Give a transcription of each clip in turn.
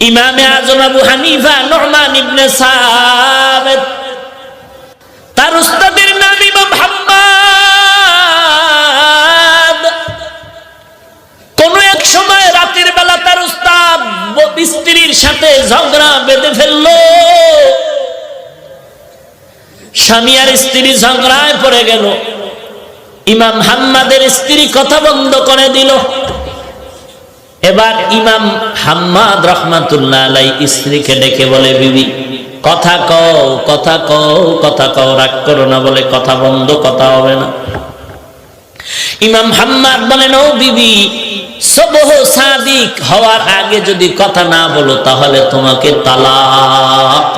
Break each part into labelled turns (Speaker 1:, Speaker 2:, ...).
Speaker 1: ইমামে আজম আবু হানিফা নোমান ইবনে সাবেত তার উস্তাদের নাম ইমাম হাম্মাদ কোন এক সময় রাতের বেলা তার উস্তাদ স্ত্রীর সাথে ঝগড়া বেঁধে ফেলল। স্বামী আর স্ত্রী ঝগড়ায় পড়ে গেল। ইমাম হাম্মাদের স্ত্রী কথা বন্ধ করে দিল। এবার ইমাম হাম্মাদ রহমাতুল্লাহ আলাই স্ত্রীকে ডেকে বলে, বিবি, কথা কও কথা কও কথা কও, রাগ করো না বলে কথা বন্ধ, কথা হবে না। ইমাম হাম্মাদ বলেন, ও বিবি, সবহ সাদিক হওয়ার আগে যদি কথা না বলো, তাহলে তোমাকে তালাক।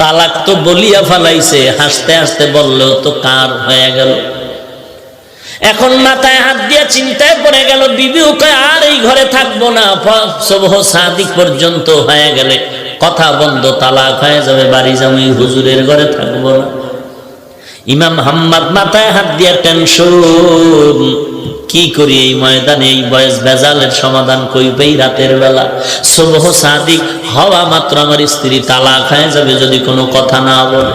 Speaker 1: তালাক তো বলিয়া ফালাইছে, হাসতে হাসতে বললেও তো কার হয়ে গেল। এখন মাথায় হাত দিয়ে চিন্তায় পড়ে গেল, বিবিও কয়, আর এই ঘরে থাকব না। সবহ সাদিক পর্যন্ত হয়ে গেলে কথা বন্ধ, তালাক হয়ে যাবে, বাড়ি জামাই হুজুরের ঘরে থাকব না। ইমাম হাম্মাদ মাথায় হাত দিয়ে টেনশন, কি করি এই ময়দানে? এই বয়স বেজালের সমাধান কইবেই রাতের বেলা? সবহ সাদিক, হওয়া মাত্র আমার স্ত্রী, তালাক হয়ে যাবে যদি কোনো কথা না বলে।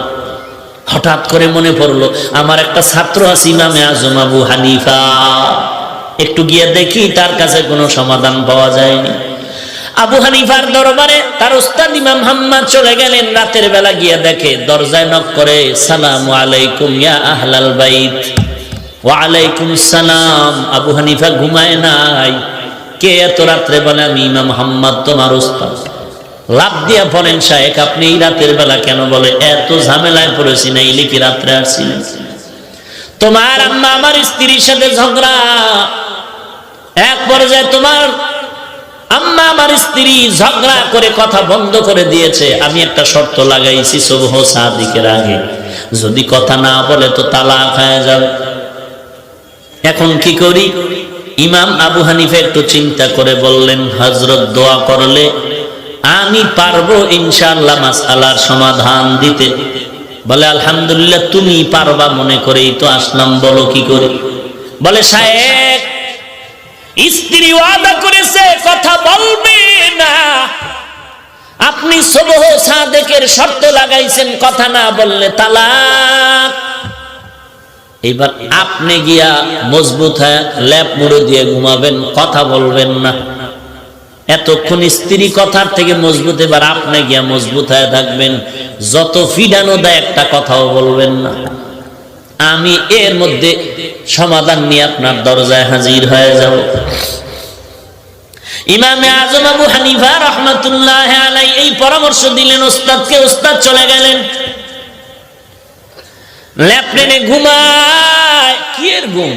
Speaker 1: হঠাৎ করে মনে পড়ল, আমার একটা ছাত্র আছে ইমামে আজম আবু হানিফা। একটু গিয়ে দেখি তার কাছে কোনো সমাধান পাওয়া যায়নি। আবু হানিফার দরবারে তার উস্তাদ ইমাম হাম্মাদ চলে গেলেন, রাতের বেলা গিয়ে দেখে দরজায় নক করে, সালাম আলাইকুম ইয়া আহলাল বাইত। ওয়ালাইকুম সালাম, আবু হানিফা ঘুমায় নাই। কে এত রাত্রে বলে আমি ইমাম হাম্মাদ, তোমার উস্তাদ? লাভ দিয়া পড়েন শাহেক আপনি এই রাতের বেলা কেন বলে, এত ঝামেলায় পড়েছি না ইলি কি রাত্রে আসছিলেন? তোমার আম্মা আমার স্ত্রীর সাথে ঝগড়া। এক পর্যায়ে তোমার আম্মা আমার স্ত্রী ঝগড়া করে কথা বন্ধ করে দিয়েছে। আমি একটা শর্ত লাগাইছি, সবহ সাদিকের আগে। যদি কথা না বলে তো তালাক হয়ে যাবে। এখন কি করি? ইমাম আবু হানিফা একটু চিন্তা করে বললেন হজরত দোয়া করলে আমি পারব ইনশাআল্লাহ মাসালার সমাধান দিতে। বলে, আলহামদুলিল্লাহ, তুমি পারবা মনে করেই তো আসলাম, বলো কি করে? বলে, সাহেব, স্ত্রী ওয়াদা করেছে, কথা বলবে না। আপনি সবহ সাদেকের শর্ত লাগাইছেন, কথা না বললে তালাক। এবার আপনি গিয়া মজবুত হ্যাঁ ল্যাপ মুড়ে দিয়ে ঘুমাবেন, কথা বলবেন না। এতক্ষণ স্ত্রী কথার থেকে মজবুত, এবার আপনি গিয়া মজবুত হয়ে থাকবেন। যত ফিডানো দেয় একটা কথাও বলবেন না। আমি এর মধ্যে সমাধান নিয়ে আপনার দরজায় হাজির হয়ে যাব। ইমামে আজম আবু হানিফা রহমতুল্লাহ আলাই এই পরামর্শ দিলেন, ওস্তাদকে ওস্তাদ চলে গেলেন। ল্যাপটেনে ঘুমায়, কি এর ঘুম?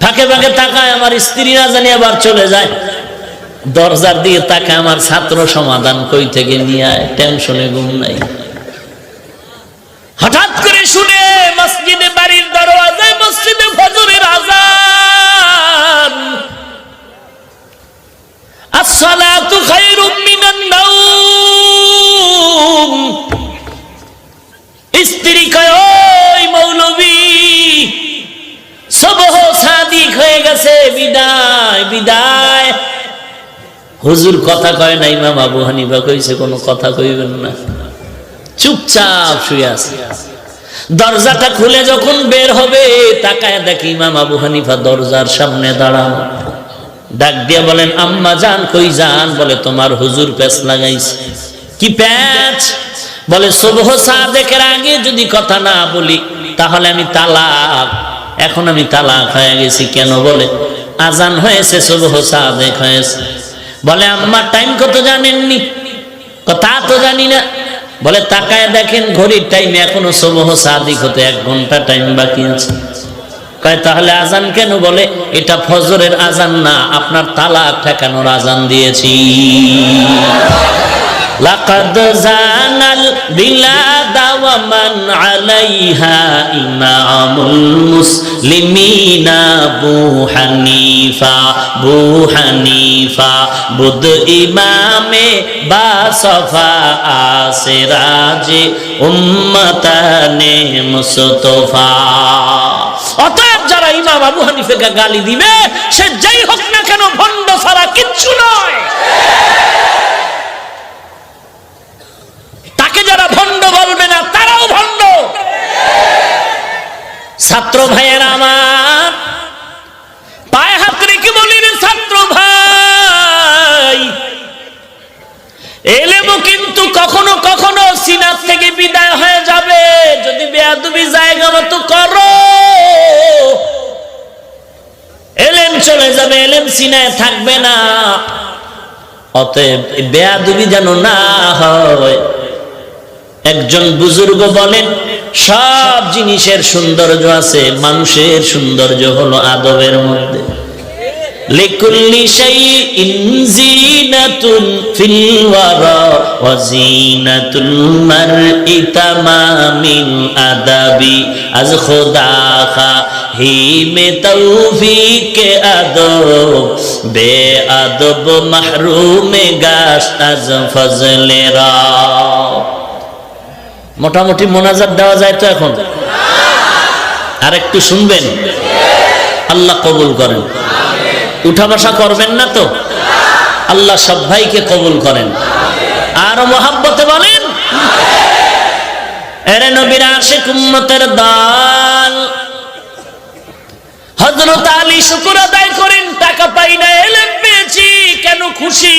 Speaker 1: ফাঁকে ফাঁকে তাকায় আমার স্ত্রী না জানি আবার চলে যায়। দরজার দিয়ে তাকে আমার ছাত্র সমাধান কই থেকে নিয়ে আয়? টেনশনে ঘুম নাই। হঠাৎ করে শুনে মসজিদে বাড়ির দরওয়াজায় মসজিদে ফজরের আজান। আসসালাতু খায়রুম মিনান নাওম। স্ত্রী কয়, ওই মৌলবী, সবহ সাদিক হয়ে গেছে, বিদায় বিদায়। হুজুর কথা কয় না, ইমাম আবু হানিফা কইছে, কোনো কথা কইবেন না। চুপচাপ শুয়ে আছে। দরজাটা খুলে যখন বের হবে, তাকায় দেখি ইমাম আবু হানিফা দরজার সামনে দাঁড়ানো। ডাক দিয়ে বলেন, আম্মা জান কই যান বলে, তোমার হুজুর প্যাচ লাগাইছে। কি প্যাচ? বলে শুভ সাদেকের আগে যদি কথা না বলি, তাহলে আমি তালাক। এখন আমি তালাক হয়ে গেছি কেন? বলে, আজান হয়েছে শুভ সাদেক হয়েছে। বলে, আম্মা টাইম কত জানেননি? তা তো জানি না। বলে, তাকায় দেখেন, ঘড়ির টাইম এখনও সবহ সাদিক হতে এক ঘণ্টা টাইম বাকি আছে। কয়, তাহলে আজান কেন? বলে, এটা ফজরের আজান না, আপনার তালাক ঠেকানোর আজান দিয়েছি। বিলাদা ওয়া মান আলাইহা ইমামুল মুসলিমিনা বু হানিফা বু হানিফা বুদ ইমামে বা সফা আসিরাজে উম্মতানে মুস্তফা অতএব যারা ইমাম আবু হানিফাকে গালি দিবে, সে যেই হোক না কেন ভণ্ড ছাড়া কিচ্ছু নয়। ছাত্র ভাইয়ের আমার, পায়ে হাত রেখে বলি রে ছাত্র ভাই, এলেমও কিন্তু কখনো কখনো সিনার থেকে বিদায় হয়ে যাবে। যদি বেয়াদুবি জায়গা মতো করো, এলেম চলে যাবে, এলেম সিনায় থাকবে না। অতএব বেয়াদুবি যেন না হয়। একজন বুজুর্গ বলেন, সব জিনিসের সৌন্দর্য আছে, মানুষের সৌন্দর্য হলো আদবের মধ্যে। মারই তামামিল আদাবি। আজ খোদা খা আদব বে আদব মাহরুম আজ ফজলে রা। মোটামুটি মোনাজাত দেওয়া যায় তো এখন? আর একটু শুনবেন। আল্লাহ কবুল করেন। উঠা বসা করবেন না তো? আল্লাহ সব ভাইকে কবুল করেন। আর মোহাব্বতে বলেন? এরে নবীর আশেক উম্মতের দাল। হজরত আলী শুকুর আদায় করেন, টাকা পাই না এলেন পেয়েছি, কেন খুশি?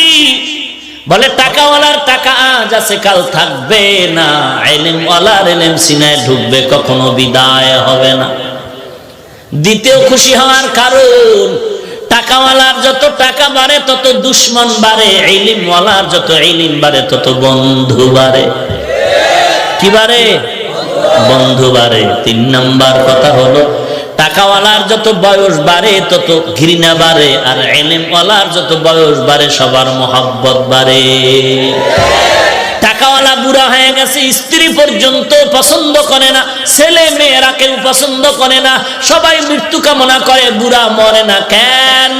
Speaker 1: বলে, টাকাওয়ালার টাকা আজ আছে, কাল থাকবে না। এলেম ওয়ালার এলেম সিনায় ঢুকবে, কখনো বিদায় হবে না। দ্বিতীয় খুশি হওয়ার কারণ, টাকাওয়ালার যত টাকা বাড়ে, তত দুশ্মন বাড়ে। ইলিমওয়ালার যত ইলিম বাড়ে, তত বন্ধু বাড়ে। কি বাড়ে? বন্ধু বাড়ে। তিন নাম্বার কথা হলো টাকাওয়ালার যত বয়স বাড়ে, তত ঘৃণা বাড়ে, আর এলেমওয়ালার যত বয়স বাড়ে, সবার মোহাব্বত বাড়ে। টাকাওয়ালা বুড়া হয়ে গেছে, স্ত্রী পর্যন্ত পছন্দ করে না, ছেলে মেয়েরা কেউ পছন্দ করে না, সবাই মৃত্যু কামনা করে, বুড়া মরে না কেন?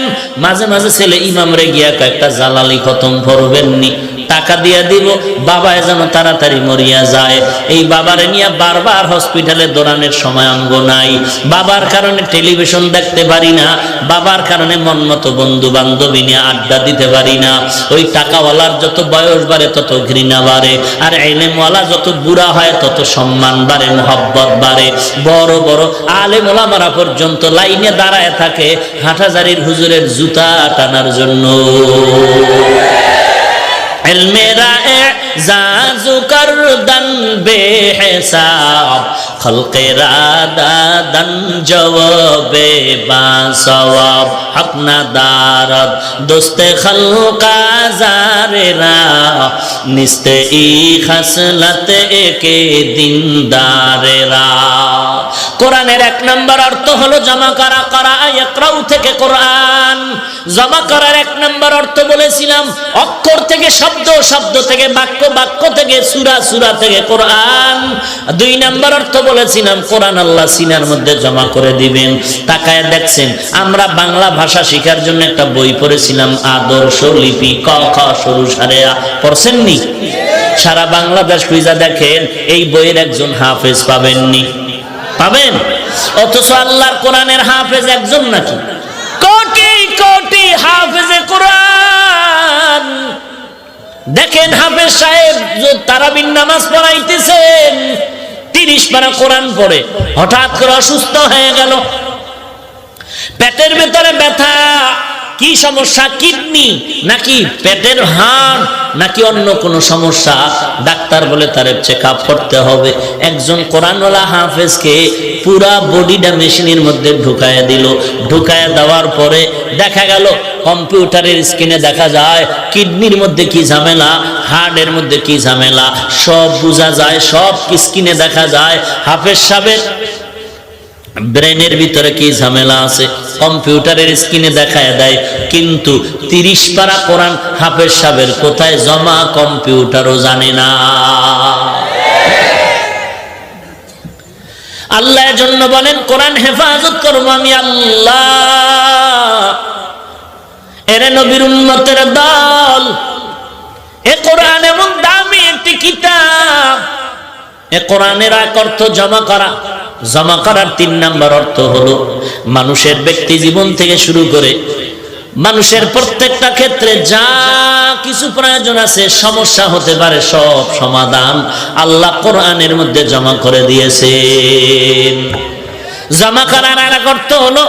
Speaker 1: মাঝে মাঝে ছেলে ইমাম রে গিয়া কয়েকটা জালালি খতম করবেননি টাকা দিয়ে দিব বাবায় যেন তাড়াতাড়ি মরিয়া যায়। এই বাবারে নিয়ে বারবার হসপিটালে দৌড়ানোর সময় অঙ্গ নাই। বাবার কারণে টেলিভিশন দেখতে পারি না, বাবার কারণে মন মতো বন্ধু বান্ধবী নিয়ে আড্ডা দিতে পারি না। ওই টাকাওয়ালার যত বয়স বাড়ে, তত ঘৃণা বাড়ে। আর এলেমওয়ালা যত বুড়া হয়, তত সম্মান বাড়ে, মোহব্বত বাড়ে। বড় বড় আলেম মারা পর্যন্ত লাইনে দাঁড়ায় থাকে হাটাজারির হুজুরের জুতা টানার জন্য। মেরা জাজু করদন বেহসাব খলকেরা দাদন জবাবে বাসওয়াব আপনা দারদ। দোস্তে খলকা জারেরা, নিস্তে ই খসলত একে দিনদারেরা। কোরআনের এক নম্বর অর্থ হলো, জমা করা করা একরাউ থেকে কোরআন। জমা করার এক নম্বর অর্থ বলেছিলাম, অক্ষর থেকে শব্দ শব্দ থেকে বাক্য বাক্য থেকে সুরা সুরা থেকে কোরআন। দুই নম্বর অর্থ বলেছিলাম, কোরআন আল্লাহ সিনার মধ্যে জমা করে দিবেন। তাকায় দেখছেন, আমরা বাংলা ভাষা শেখার জন্য একটা বই পড়েছিলাম, আদর্শ লিপি, ক, খ, সরু সারে। পড়ছেননি সারা বাংলাদেশ খুঁজা দেখেন, এই বইয়ের একজন হাফেজ পাবেননি পাবেন? অথচ আল্লাহর কোরআনের হাফেজ একজন নাকি? কোটি কোটি হাফেজে কোরআন। দেখেন হাফেজ সাহেব তারাবিন নামাজ পড়াইতেছেন। তিরিশ পারা কোরআন পড়ে। হঠাৎ করে অসুস্থ হয়ে গেল। পেটের ভেতরে ব্যথা। কি সমস্যা, কিডনি? নাকি পেটের হাড়? নাকি অন্য কোনো সমস্যা? ডাক্তার বলে তার চেক আপ করতে হবে। একজন কোরআনওয়ালা হাফেজকে পুরা বডিটা মেশিনের মধ্যে ঢুকায় দিল। ঢুকায় দেওয়ার পরে দেখা গেল, কম্পিউটারের স্ক্রিনে দেখা যায়, কিডনির মধ্যে কি ঝামেলা হার্টের মধ্যে কি ঝামেলা, সব বোঝা যায়, সব স্ক্রিনে দেখা যায়। হাফেজ সাহেবের ব্রেনের ভিতরে কি ঝামেলা আছে? কম্পিউটারের স্ক্রিনে দেখায় দেয়, কিন্তু তিরিশ পারা কোরআন হাফেজ সাহেবের কোথায় জমা? কম্পিউটারও জানে না। আল্লাহ জন্য বলেন, কোরআন হেফাজত করব আমি আল্লাহ। এরে নবীর উন্মতের দল, এ কোরআন এমন দামি একটি কিতাব, এ কোরআনের এক জমা করা। জমা করার তিন নাম্বার অর্থ হলো মানুষের ব্যক্তি জীবন থেকে শুরু করে মানুষের প্রত্যেকটা ক্ষেত্রে যা কিছু প্রয়োজন আছে, সমস্যা হতে পারে, সব সমাধান আল্লাহ কোরআনের মধ্যে জমা করে দিয়েছেন। জমা করার আর এক অর্থ হলো,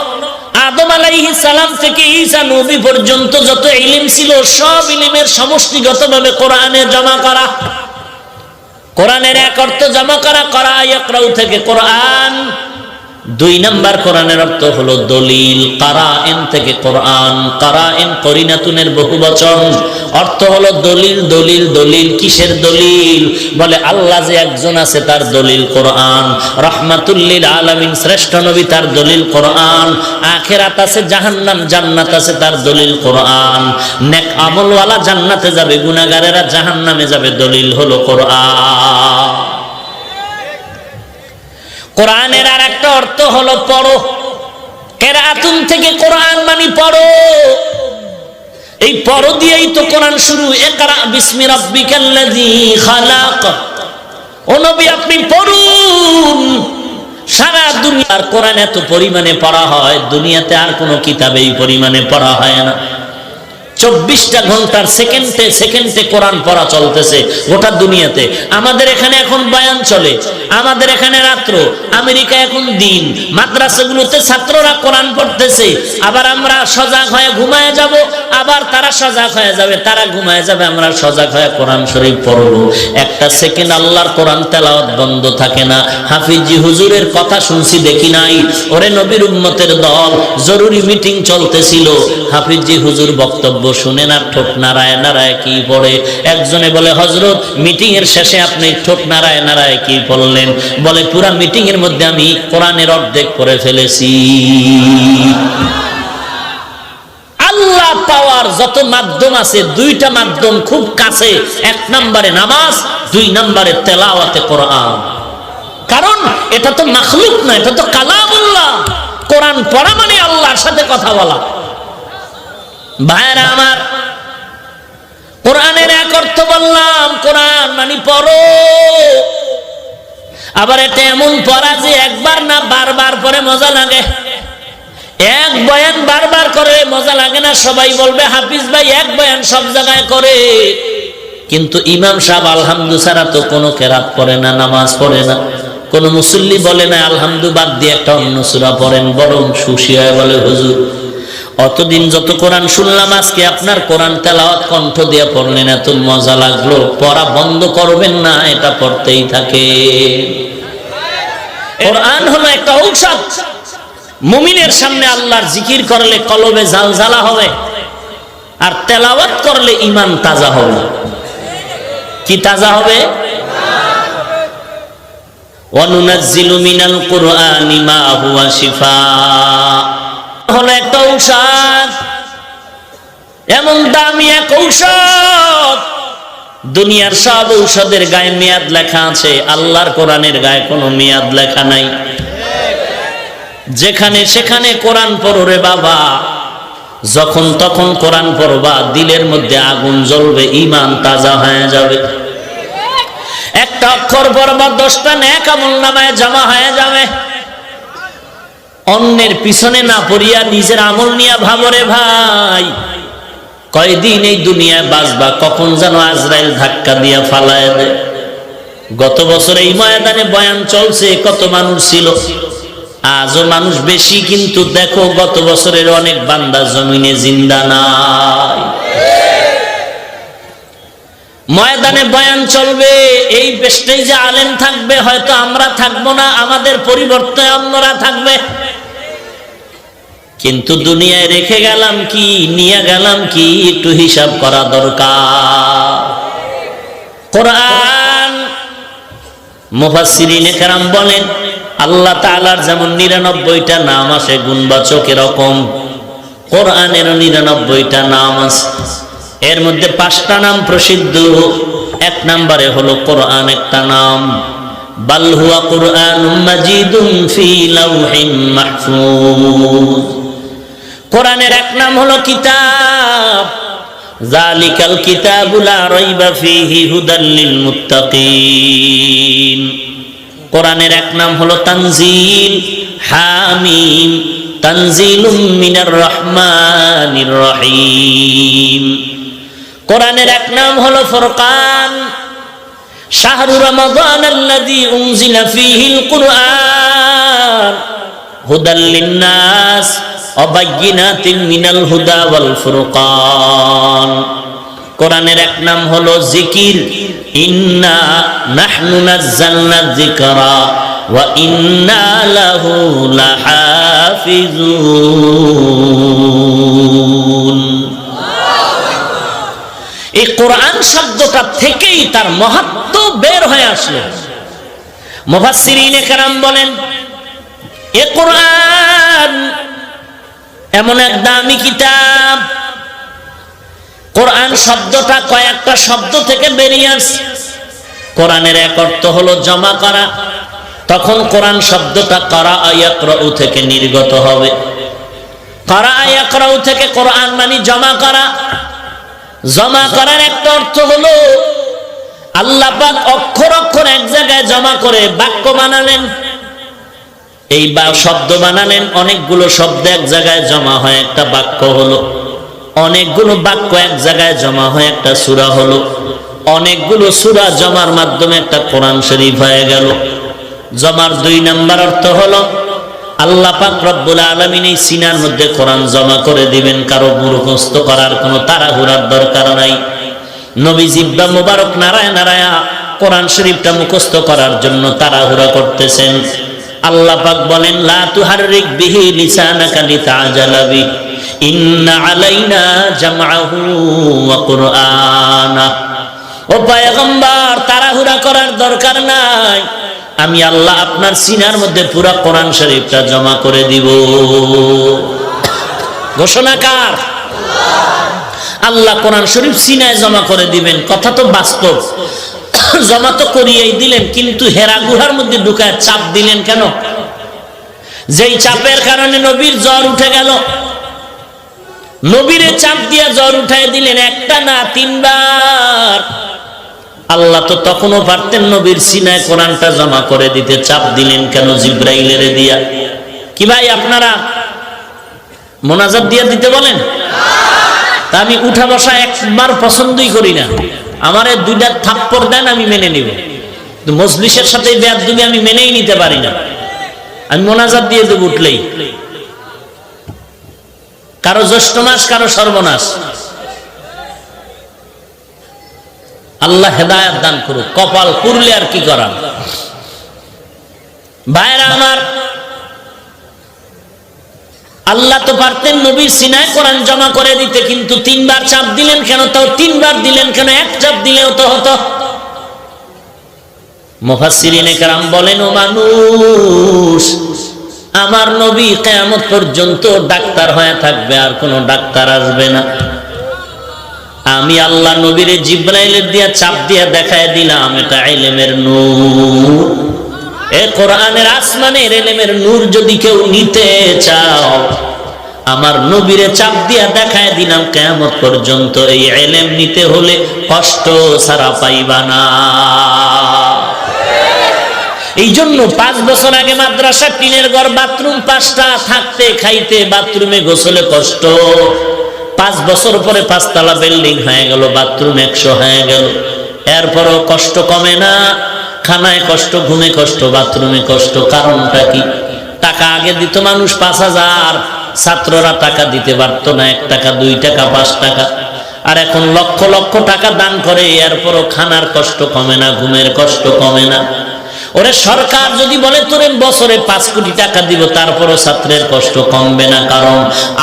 Speaker 1: আদম আলাইহিস সালাম থেকে ঈসা নবী পর্যন্ত যত ইলিম ছিল, সব ইলিমের সমষ্টিগতভাবে কোরআনে জমা করা। কোরআনের এক অর্থ জমা করা করা থেকে কোরআন দুই নাম্বার কোরআনের অর্থ হলো দলিল কারাইন থেকে কোরআন কারাইন করিনাতুনের বহু বচন। অর্থ হলো দলিল দলিল দলিল, কিসের দলিল? বলে আল্লাহ যে একজন আছে তার দলিল কোরআন। রহমাতুল্লিল আলামিন, শ্রেষ্ঠ নবী তার দলিল কোরআন। আখেরাত আছে, জাহান্নাম, জান্নাত আছে, তার দলিল কোরআন। নেক আমলওয়ালা জান্নাতে যাবে, গুনাহগারেরা জাহান্নামে যাবে, দলিল হলো কোরআন। কোরআনের আর একটা অর্থ হলো পড়ো। কেরাতুন থেকে কোরআন মানে পড়ো। এই পড়ো দিয়েই তো কোরআন শুরু। একরা আপনি পড়ুন। সারা দুনিয়ার কোরআন এত পরিমাণে পড়া হয়, দুনিয়াতে আর কোনো কিতাবে এই পরিমাণে পড়া হয় না। চব্বিশটা ঘণ্টার সেকেন্ডে সেকেন্ডে কোরআন পড়া চলতেছে গোটা দুনিয়াতে। আমাদের এখানে এখন বয়ান চলে, আমাদের এখানে রাত্র, আমেরিকা এখন দিন, মাদ্রাসাগুলোতে ছাত্ররা কোরআন পড়তেছে, আবার আমরা সজাগ হয়ে ঘুমায় যাব, আবার তারা সজাগ হয়ে যাবে, তারা ঘুমায় যাবে, আমরা সজাগ হয়ে কোরআন শরীফ পড়ব। একটা সেকেন্ড আল্লাহর কোরআন তেলাওয়াত বন্ধ থাকে না। হাফিজি হুজুরের কথা শুনছি, দেখি নাই? ওরে নবীর উম্মতের দল, জরুরি মিটিং চলতেছিল। হাফিজি হুজুর বক্তব্য শুনেন আর ঠোঁট নাড়ায় নাড়ায় কি পড়ে? একজনে বলে হজরত মিটিং এর শেষে আপনি ঠোঁট নাড়ায় নাড়ায় কি পড়লেন? বলে, পুরা মিটিং এর মধ্যে আমি কোরআনের অর্ধেক পড়ে ফেলেছি। আল্লাহ পাওয়ার যত মাধ্যম আছে, দুইটা মাধ্যম খুব কাছে। এক নম্বরে নামাজ, দুই নম্বরে তেলাওয়াতে কোরআন। কারণ এটা তো মাখলুক না, এটা তো কালামুল্লাহ। কোরআন পড়া মানে আল্লাহর সাথে কথা বলা। ভাইরা আমার, কোরআনের এক অর্থ বললাম, কোরআন মানে পড়ো। আবার এটা এমন পড়া যে একবার না বারবার পরে মজা লাগে। এক বয়ান বারবার করে মজা লাগে না, সবাই বলবে, হাফিজ ভাই, এক বয়ান সব জায়গায় করে। কিন্তু ইমাম সাহেব আলহামদু ছাড়া তো কোনো কেরাত পড়ে না, নামাজ পড়ে না। কোন মুসল্লি বলে না আলহামদু বাদ দিয়ে একটা অন্য সুরা পড়েন, বরং সুশি হয় বলে, হুজুর অতদিন যত কোরআন শুনলাম, আজকে আপনার কোরআন তেলাওয়াত কণ্ঠ দিয়ে পড়লেন এত মজা লাগল। পড়া বন্ধ করবেন না, এটা পড়তেই থাকে। কোরআন হলো একটা ঔষধ। মুমিনের সামনে আল্লাহর জিকির করলে কলবে জালজালা হবে, আর তেলাওয়াত করলে ইমান তাজা হবে। কি তাজা হবে? ওয়ানুনাজ্জিলু মিনাল কুরআনি মা হুয়া শিফা। হলো একটা ঔষধ। এমন দামি এক ঔষধ। দুনিয়ার সব ঔষধের গায়ে মেয়াদ লেখা আছে। আল্লাহর কোরআনের গায়ে কোনো মেয়াদ লেখা নাই। যেখানে সেখানে কোরআন পড়ো রে বাবা। যখন তখন কোরআন পড়বা, দিলের মধ্যে আগুন জ্বলবে ইমান তাজা হয়ে যাবে। একটা অক্ষর পড়বা, দশটা ন্যাক আমল নামায় জমা হয়ে যাবে। অন্যের পিছনে না পড়িয়া নিজের আমল নিয়া ভাবরে ভাই। কয়দিন এই দুনিয়ায় বাঁচবা, কখন যেন আজরাইল ধাক্কা দিয়া ফালায় দেয়। গত বছর এই ময়দানে বয়ান চলছে, কত মানুষ ছিল। আজও মানুষ বেশি, কিন্তু দেখো গত বছরের অনেক বান্দা জমিনে জিন্দা নাই। ময়দানে বয়ান চলবে, এই যে আলেম থাকবে, হয়তো আমরা থাকব না, আমাদের পরিবর্তে অন্যরা থাকবে। কিন্তু দুনিয়ায় রেখে গেলাম কি, নিয়ে গেলাম কি, একটু হিসাব করা দরকার। কোরআন মুফাসসিরিনে কেরাম বলেন, আল্লাহ তাআলার যেমন নিরানব্বইটা নাম আছে, গুণবাচক এরকম কোরআনেরও নিরানব্বইটা নাম আছে। এর মধ্যে পাঁচটা নাম প্রসিদ্ধ, এক নম্বরে হলো কোরআন একটা নাম। বাল হুয়া কোরআন মাজিদুন ফি লাউহিন মাহফুজ। কোরআনের এক নাম হলো কিতাব। জালিকাল কিতাবুলা রাইবা ফিহি হুদাল লিল মুত্তাকিন। কোরআনের এক নাম হলো তানজিল, হামিম, তানজিলুম মিনার রহমানির রহিম। কোরআনের এক নাম হলো ফুরকান, শাহরু রমাদান আল্লাযী উনজিলা ফীহিল কুরআন। হুদাল্লিন্নাস অবাইয়িনাতিন মিনাল হুদা ওয়াল ফুরকান। কোরআনের এক নাম হলো জিকির। ইন্না নাহনু নাজ্জালনা যিকরা ওয়া ইন্না লাহু লাহাফিজুন। এই কোরআন শব্দটা থেকেই তার মহত্ব বের হয়ে আসলো। মুফাসসিরিনে কেরাম বলেন, এ কোরআন এমন এক দামি কিতাব। কোরআন শব্দটা কয়েকটা শব্দ থেকে বেরিয়ে আসে কোরআনের এক অর্থ হলো জমা করা। তখন কোরআন শব্দটা করা আয়াকরাউ থেকে নির্গত হবে। করা আয়াকরাউ থেকে কোরআন মানে জমা করা। জমা করার একটা অর্থ হলো, আল্লাহ পাক অক্ষর অক্ষর এক জায়গায় জমা করে বাক্য বানালেন। এই বা শব্দ বানালেন, অনেকগুলো শব্দ এক জায়গায় জমা হয়, একটা বাক্য হলো। অনেকগুলো বাক্য এক জায়গায় জমা হয়, একটা সূরা হলো। অনেকগুলো সূরা জমার মাধ্যমে একটা কোরআন শরীফ হয়ে গেল। জমার দুই নাম্বার অর্থ হলো, আল্লাহ পাক রব্বুল আলামিন এই সিনার মধ্যে কোরআন জমা করে দিবেন, কারও মুখস্থ করার কোনো তাড়াহুড়ার দরকার নাই। নবী জিব্বা মুবারক নারায় নারায়া কোরআন শরীফটা মুখস্থ করার জন্য তাড়াহুড়া করতেছেন। আল্লাহ পাক বলেন, লা তুহাররিক বিহি লিসানাকা লিতাজালা বি ইন্না আলাইনা জামআহু ওয়া কুরআনা। ও পয়গম্বর, তাড়াহুড়া করার দরকার নাই। আমি আল্লাহ আপনার সিনার মধ্যে পুরা কোরআন শরীফটা জমা করে দিব। ঘোষণা কার? আল্লাহ কোরআন শরীফ সিনায় জমা করে দিবেন। কথা তো বাস্তব। জমা তো করিয়েই দিলেন, কিন্তু হেরা গুহার মধ্যে ঢুকায় চাপ দিলেন কেন? যেই চাপের কারণে নবীর জ্বর উঠে গেল। নবীরে চাপ দিয়া জ্বর উঠাই দিলেন, একটা না তিনবার। আল্লাহ তো তখনও পারতেন নবীর সিনায় কোরআনটা জমা করে দিতে, চাপ দিলেন কেন জিব্রাইলের দিয়া? কি ভাই আপনারা মোনাজাত দিয়ে দিতে বলেন? তা আমি উঠা বসা একবার পছন্দই করি না। আমার দুইটা থাপ্পড় দেন, আমি মেনে নিব। মজলিসের সাথে ব্যাদ তুমি আমি মেনেই নিতে পারি না। আমি মোনাজাত দিয়ে দেবো উঠলেই। কারও জ্যৈষ্ঠ মাস, কারও সর্বনাশ। আল্লাহ হেদায়াত দান করুক। কপাল পুরলে আর কি করার? ভাইরা আমার আল্লাহ তো পারতেন নবীর সিনায় কোরআন জমা করে দিতে, কিন্তু তিনবার চাপ দিলেন কেন? তাও তিনবার দিলেন কেন? এক চাপ দিলেও তো হতো। মুফাসসিরিনে কেরাম বলেন, ও মানুষ, আমার নবী কেয়ামত পর্যন্ত ডাক্তার হয়ে থাকবে, আর কোনো ডাক্তার আসবে না। আমি আল্লাহ নবীরে জিব্রাইলের দিয়া চাপ দিয়া দেখায় দিলাম, এটা এলেমের নূর। এ কোরআনের আসমানের এলেমের নূর যদি কেউ নিতে চাও, আমার নবীরে চাপ দিয়া দেখায় দিলাম কেমন পর্যন্ত। এই এলেম নিতে হলে কষ্ট সারা পাইবা না। এই জন্য পাঁচ বছর আগে মাদ্রাসা টিনের ঘর বাথরুম পাঁচটা থাকতে খাইতে বাথরুমে গোসলে কষ্ট। পাঁচ বছর পরে পাঁচতলা বিল্ডিং হয়ে গেল, বাথরুম একশো হয়ে গেল। এরপরও কষ্ট কমে না। খানায় কষ্ট, ঘুমে কষ্ট, বাথরুমে কষ্ট, কারণটা কি? টাকা আগে দিত মানুষ পাঁচ হাজার, ছাত্ররা টাকা দিতে পারত না, এক টাকা, দুই টাকা, পাঁচ টাকা। আর এখন লক্ষ লক্ষ টাকা দান করে, এরপরও খানার কষ্ট কমে না, ঘুমের কষ্ট কমে না। ওরে সরকার যদি বলে, তোরে বছরে পাঁচ কোটি টাকা দিব তারপরও ছাত্রের কষ্ট কমবে না, কারণ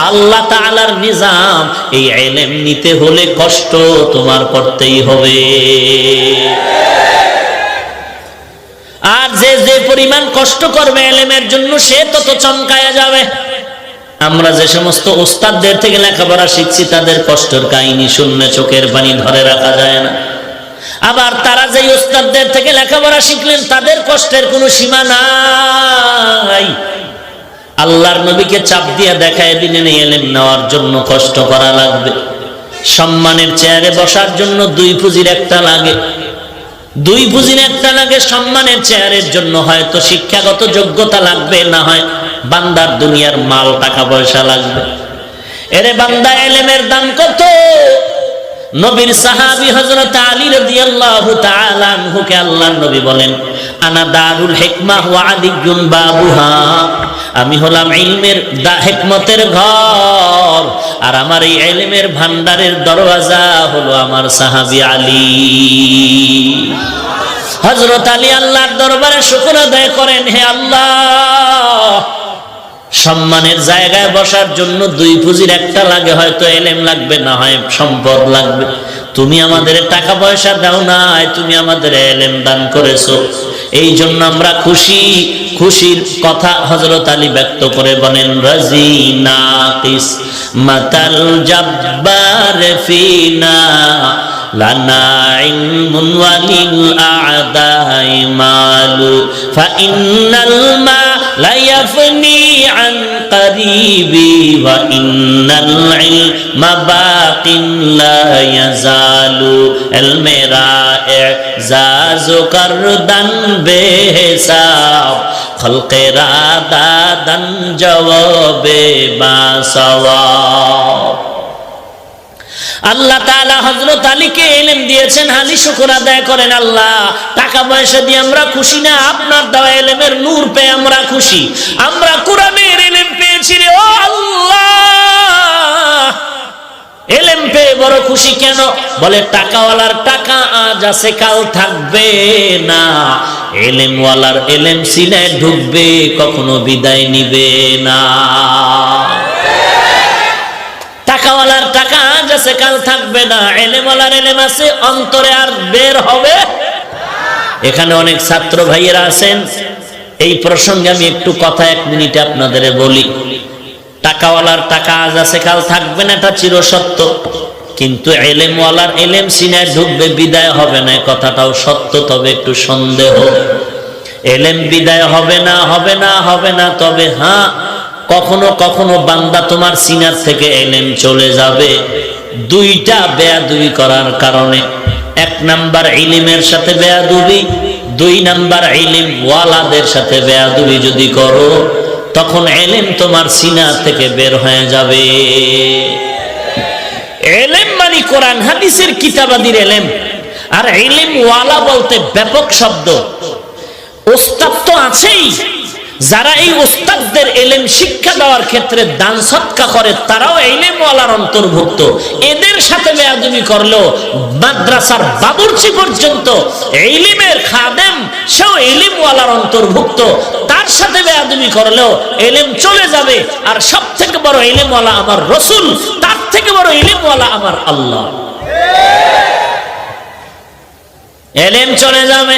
Speaker 1: আল্লাহ তালার নিজাম, এই এলেম নিতে হলে কষ্ট তোমার করতেই হবে। আর যে যে পরিমাণ কষ্ট করবে এলেমের জন্য, সে তত চমকায়া যাবে। আমরা যে সমস্ত ওস্তাদদের থেকে লেখাপড়া শিখছি, তাদের কষ্টের কাহিনী শূন্য চোখের পানি ধরে রাখা যায় না। আবার তারা যে ওস্তাদদের থেকে লেখাপড়া শিখলেন, তাদের কষ্টের কোনো সীমা নাই। আল্লাহর নবীকে চাপ দিয়ে দেখায় দিলেন এলেম নেওয়ার জন্য কষ্ট করা লাগবে। সম্মানের চেয়ারে বসার জন্য দুই পুঁজির একটা লাগে। দুই পুঁজির একটা লাগে সম্মানের চেয়ারের জন্য হয়তো শিক্ষাগত যোগ্যতা লাগবে না হয়, বান্দার দুনিয়ার মাল টাকা পয়সা লাগবে। এরে বান্দা, এলেমের দাম কত? নবীর সাহাবী হযরত আলী আল্লাহর নবী বলেন, আনা দারুল আলিয়ুন বাবুহা। আমি হলাম ইলমের দা হেকমতের ঘর, আর আমার এই ইলমের ভান্ডারের দরওয়াজা হলো আমার সাহাবী আলী। হযরত আলী আল্লাহর দরবারে শুকর আদায় করেন, হে আল্লাহ! সম্মানের জায়গায় বসার জন্য দুই পুঁজির একটা লাগে, হয়তো এলেম লাগবে, না হয় সম্পদ লাগবে। তুমি আমাদের টাকা পয়সা দাও নাই, তুমি আমাদের এলেম দান করেছ। এই জন্য আমরা খুশি, খুশির কথা হজরত আলী ব্যক্ত করে বলেন, রাজি নাকিস মাতাল জাব্বার ফিনা, লানা ইলমুন ওয়ালিল আ'দাই মালু, ফা ইন্নাল মা لا يفني عن قريبي وإن العلم باق لا يزال المرا إعزاز كردن بحساب خلق را دادن جواب باسواب আল্লাহ তাআলা হযরত আলীকে এলেম দিয়েছেন হানি শুকর আদায় করেন আল্লাহ। টাকা পয়সা দিয়ে আমরা খুশি না, আপনার দেওয়া এলেমের নূর পেয়ে আমরা খুশি। আমরা কোরআনের এলেম পেয়েছি রে, ও আল্লাহ! এলেম পেয়ে বড় খুশি কেন? বলে, টাকাওয়ালার টাকা আজ আছে, কাল থাকবে না। এলেমওয়ালার এলেম সিনায় ঢুকবে, কখনো বিদায় নিবে না টাকাওয়ালার টাকা আজ আছে কাল থাকবে না এলেমওয়ালার এলেম আছে, অন্তরে আর বের হবে। এখানে অনেক ছাত্র ভাইয়েরা আছেন। এই প্রসঙ্গে আমি একটু কথা এক মিনিটে আপনাদের বলি। টাকাওয়ালার টাকা আজ আছে, কাল থাকবে না, এটা চিরসত্য। কিন্তু এলেমওয়ালার এলেম সিনায় ঢুকবে, বিদায় হবে না কথাটাও সত্য, তবে একটু সন্দেহ। এলেম বিদায় হবে না হবে না হবে না, তবে হ্যাঁ কখনো কখনো বান্দা তোমার সিনার থেকে এলেম চলে যাবে। দুইটা বেয়াদুবি করার কারণে। এক নাম্বার ইলিমের সাথে বেয়াদুবি, দুই নাম্বার ইলিম ওয়ালাদের সাথে বেয়াদুবি যদি করো, তখন এলেম তোমার সিনা থেকে বের হয়ে যাবে। এলেম মানে কোরআন, হাদিসের কিতাবাদির এলেম। আর ইলিম ওয়ালা বলতে ব্যাপক শব্দ। ওস্তাদ তো আছেই। যারা এই ওস্তাদদের এলেম শিক্ষা দেওয়ার ক্ষেত্রে দান সৎকা করে, তারাও এলেম ওয়ালার অন্তর্ভুক্ত। এদের সাথে বেয়াদবি করলেও মাদ্রাসার বাবুর্চি পর্যন্ত এলিমের খাদেম, সেও এলিম ওয়ালার অন্তর্ভুক্ত। তার সাথে বেয়াদবি করলেও এলেম চলে যাবে, আর সব থেকে বড় এলেমওয়ালা আমার রসুল, তার থেকে বড় এলেমওয়ালা আমার আল্লাহ। এলেম চলে যাবে।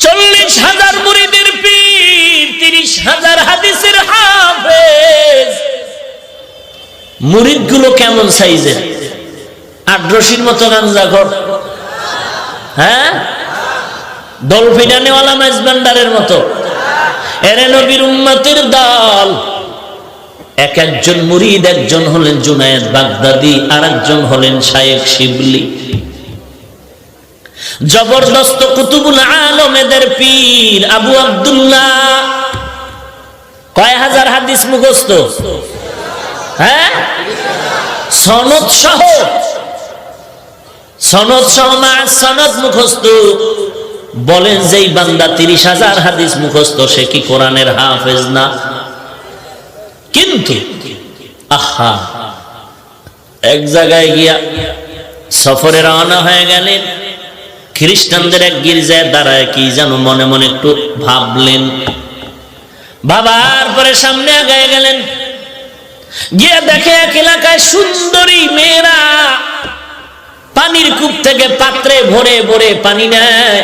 Speaker 1: চল্লিশ হাজার মুরিদের পীর, তিরিশ হাজার হাদিসের হাফেজ। মুরিদগুলো কেমন সাইজের? আড্রসির মতো গাঞ্জা ঘর। হ্যাঁ? ডলফিনানেওয়ালা মেজবান্ডারের মতো। এরে নবীর উম্মতের দল। এক একজন মুরিদ, একজন হলেন জুনায়েদ বাগদাদি আর একজন হলেন শায়েক শিবলি। জবরদস্ত কুতুবুল আলমেদের পীর আবু আব্দুল্লাহ। কয় হাজার হাদিস মুখস্ত হ্যাঁ? সনদ সহ। সনদ সহ মা সনদ মুখস্ত বলেন যেই বান্দা তিরিশ হাজার হাদিস মুখস্ত সে কি কোরআনের হাফেজ না? কিন্তু, আহা, এক জায়গায় গিয়া সফরে রওনা হয়ে গেলেন। খ্রিস্টানদের এক গির্জায় দাঁড়ায় কি যেন মনে মনে একটু ভাবলেন। বাবার পরে সামনে আগায় গেলেন। গিয়ে দেখে এক এলাকায় সুন্দরী মেয়েরা পানির কূপ থেকে পাত্রে ভরে ভরে পানি নেয়।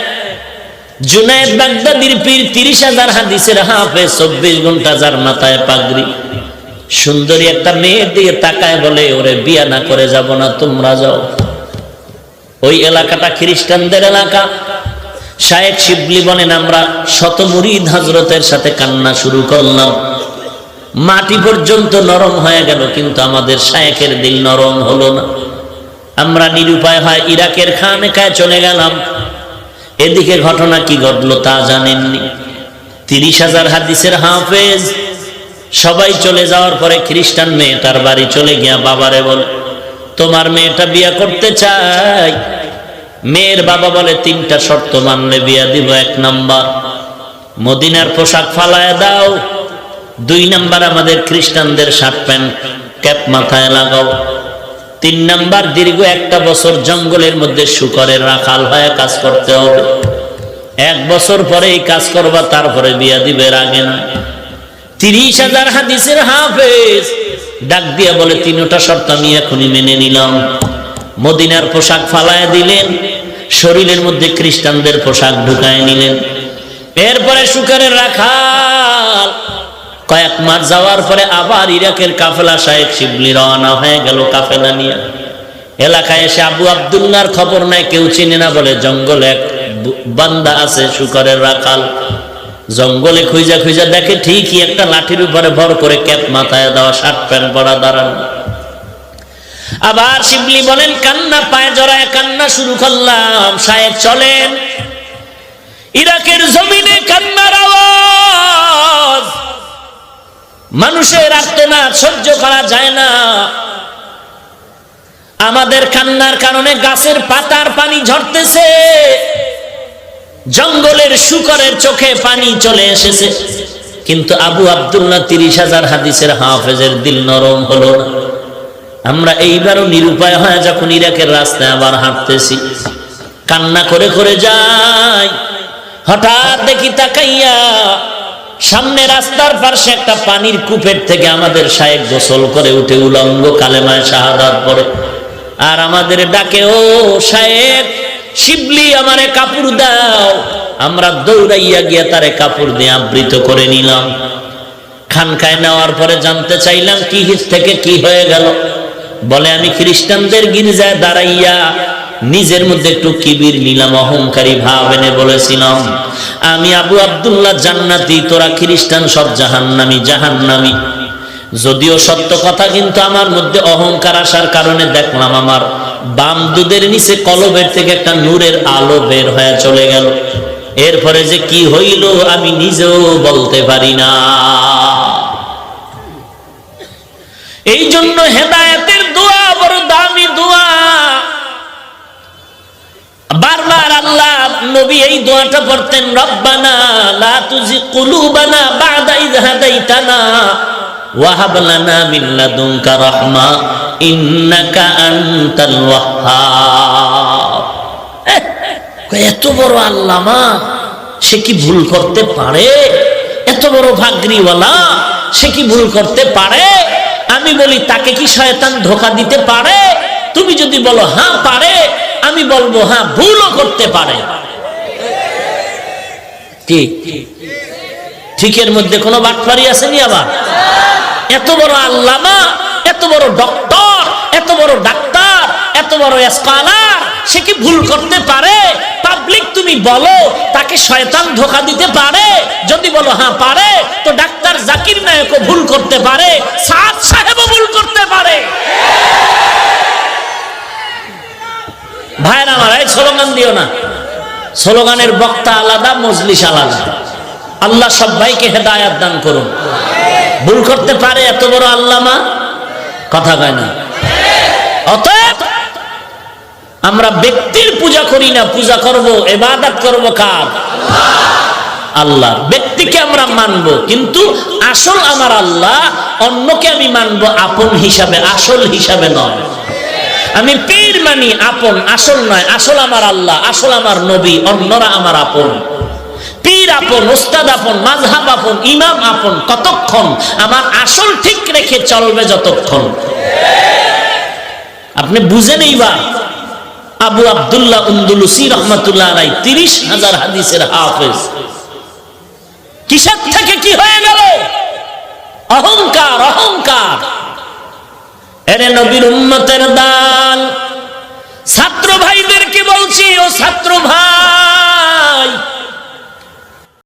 Speaker 1: জুনায়দ বাগদাদির পীর তিরিশ হাজার হাদিসের হাফে চব্বিশ ঘণ্টা যার মাথায় পাগড়ি। সুন্দরী একটা মেয়ের দিকে তাকায় বলে, ওরে বিয়া না করে যাব না, তোমরা যাও। ওই এলাকাটা খ্রিস্টানদের এলাকা। শায়েক শিবলি বলেন, আমরা শত মুরিদ হজরতের সাথে কান্না শুরু করলাম। মাটি পর্যন্ত নরম হয়ে গেল, কিন্তু আমাদের শায়েখের দিল নরম হলো না। আমরা নিরুপায় হয় ইরাকের খানেকায় চলে গেলাম। এদিকে ঘটনা কি ঘটলো তা জানেননি। তিরিশ হাজার হাদিসের হাফেজ। সবাই চলে যাওয়ার পরে খ্রিস্টান মেয়ে তার বাড়ি চলে গিয়া বাবারে বল তোমার মেয়েটা বিয়া করতে চাই। মেয়ের বাবা বলে, তিনটা শর্ত মানলে বিয়া দিব, এক নাম্বার মদিনার পোশাক ফালায় দাও, দুই নাম্বার আমাদের খ্রিস্টানদের শার্ট প্যান্ট ক্যাপ মাথায় লাগাও, তিন নাম্বার দীর্ঘ একটা বছর জঙ্গলের মধ্যে শুকরের রাখাল হয়ে কাজ করতে হবে। এক বছর পরে এই কাজ করবা, তারপরে বিয়া দিবে আগে না তিরিশ হাজার হাদিসের হাফেজ। ডাক দিয়া বলে, তিনটা শর্ত আমি এখনই মেনে নিলাম। মদিনার পোশাক ফালায় দিলেন, শরীরের মধ্যে খ্রিস্টানদের পোশাক ঢুকায় নিলেন। এরপরে শুকারের রাখাল। কয়েক মাস যাওয়ার পরে আবার ইরাকের কাফেলা সাহেব শিবলি রওনা হয়ে গেল কাফেলা নিয়ে। এলাকায় এসে আবু আবদুল্লার খবর নাই, কেউ চিনে না বলে, জঙ্গলে এক বান্দা আছে শুকরের রাখাল। জঙ্গলে খুঁজা খুঁজা দেখে ঠিকই একটা লাঠির উপরে ভর করে ক্যাপ মাথায় দেওয়া, শার্ট প্যান্ট পরা দাঁড়ানো আবার শিবলি বলেন, কান্না, পায়ে জড়ায় কান্না শুরু করলাম। সাহেব চলেন। ইরাকের জমিনে কান্নার আওয়াজ। মানুষের আর্তনাদ সহ্য করা যায় না। আমাদের কান্নার কারণে গাছের পাতার পানি ঝরতেছে। জঙ্গলের শুকরের চোখে পানি চলে এসেছে। কিন্তু আবু আব্দুল্লাহ তিরিশ হাজার হাদিসের হাফেজের দিল নরম হলো না। আমরা এইবারও নিরুপায় হয় যখন ইরাকের রাস্তায় আবার হাঁটতেছি। কান্না করে করে যাই। হঠাৎ দেখি তাকাইয়া সামনে রাস্তার পাশে একটা পানির কূপের থেকে আমাদের সাহেব গোসল করে উঠে উলঙ্গ কালেমায় শাহাদাত পড়ে। আর আমাদের ডাকে, ও সাহেব শিবলি আমারে কাপড় দাও। আমরা দৌড়াইয়া গিয়া তারে কাপড় দিয়ে আবৃত করে নিলাম। খানকায় নেওয়ার পরে জানতে চাইলাম কি হিত থেকে কি হয়ে গেল। বলে, আমি খ্রিস্টানদের গির্জায় দাঁড়াইয়া নিজের মধ্যে একটু কিবির নিলাম, অহংকারী ভাব এনে বলেছিলাম, আমি আবু আব্দুল্লাহ জান্নাতি, তোরা খ্রিস্টান, সব জাহান্নামি জাহান্নামি। যদিও সত্য কথা, কিন্তু আমার মধ্যে অহংকার আসার কারণে দেখলাম আমার বাম দুধের নিচে কলবের থেকে একটা নূরের আলো বের হয়ে চলে গেল। এরপরে যে কি হইল আমি নিজেও বলতে পারি না। এই জন্য হেদায়েতের দোয়া বড় দামি দোয়া। বারবার আল্লাহ নবী এই দোয়াটা পড়তেন, রব্বানা লা তুজি কুলুবানা বাদা ইদ হাদাইতানা। ওয়াহাব লানা মিন লাদুনকা রাহমা, ইন্নাকা আনতাল ওয়াহ্হাব এত বড় আল্লামা, সে কি ভুল করতে পারে? এত বড় ভাগ্রিওয়ালা সে কি ভুল করতে পারে? আমি বলি, তাকে কি শয়তান ধোকা দিতে পারে? তুমি যদি বলো হ্যাঁ পারে। আমি বলব হ্যাঁ ভুলও করতে পারে। কি? ঠিকের মধ্যে কোনো বাটপারি আসেনি আবার? এত বড় আল্লামা, এত বড় ডক্টর, এত বড় ডাক্তার, এত বড় স্কলার, সে কি ভুল করতে পারে? পাবলিক তুমি বলো, তাকে শয়তান ধোকা দিতে পারে? যদি বলো হ্যাঁ পারে। তো ডাক্তার জাকির নায়কও ভুল করতে পারে, সাদ সাহেবও ভুল করতে পারে। ভাইরা আমার, এই স্লোগান দিও না। স্লোগানের বক্তা আলাদা, মজলিস আলাদা। আল্লাহ সবাইকে হেদায়াত দান করুন। ভুল করতে পারে এত বড় আল্লামা? কথা কয় না। অতএব আমরা ব্যক্তির পূজা করি না, পূজা করব এবাদত করব কার? আল্লাহ ব্যক্তিকে আমরা মানব, কিন্তু আসল আমার আল্লাহ অন্যকে আমি মানব আপন হিসাবে, আসল হিসাবে নয়। আমি পীর মানি, আপন, আসল নয়। আসল আমার আল্লাহ, আসল আমার নবী, অন্যরা আমার আপন। পীর আপন ওস্তাদ আপন মাঝহাব আপন, ইমাম আপন, কতক্ষণ? আমার আসল ঠিক রেখে চলবে যতক্ষণ। আপনি বুঝে নেই বা আবু আব্দুল্লাহ উন্দুলুসি রহমতুল্লাহ রাই তিরিশ হাজার হাদিসের হাফেজ। কিসের থেকে কি হয়ে গেল? অহংকার অহংকার। এরে নবীর উম্মতের দান ছাত্র ভাইদেরকে বলছি, ও ছাত্র ভাই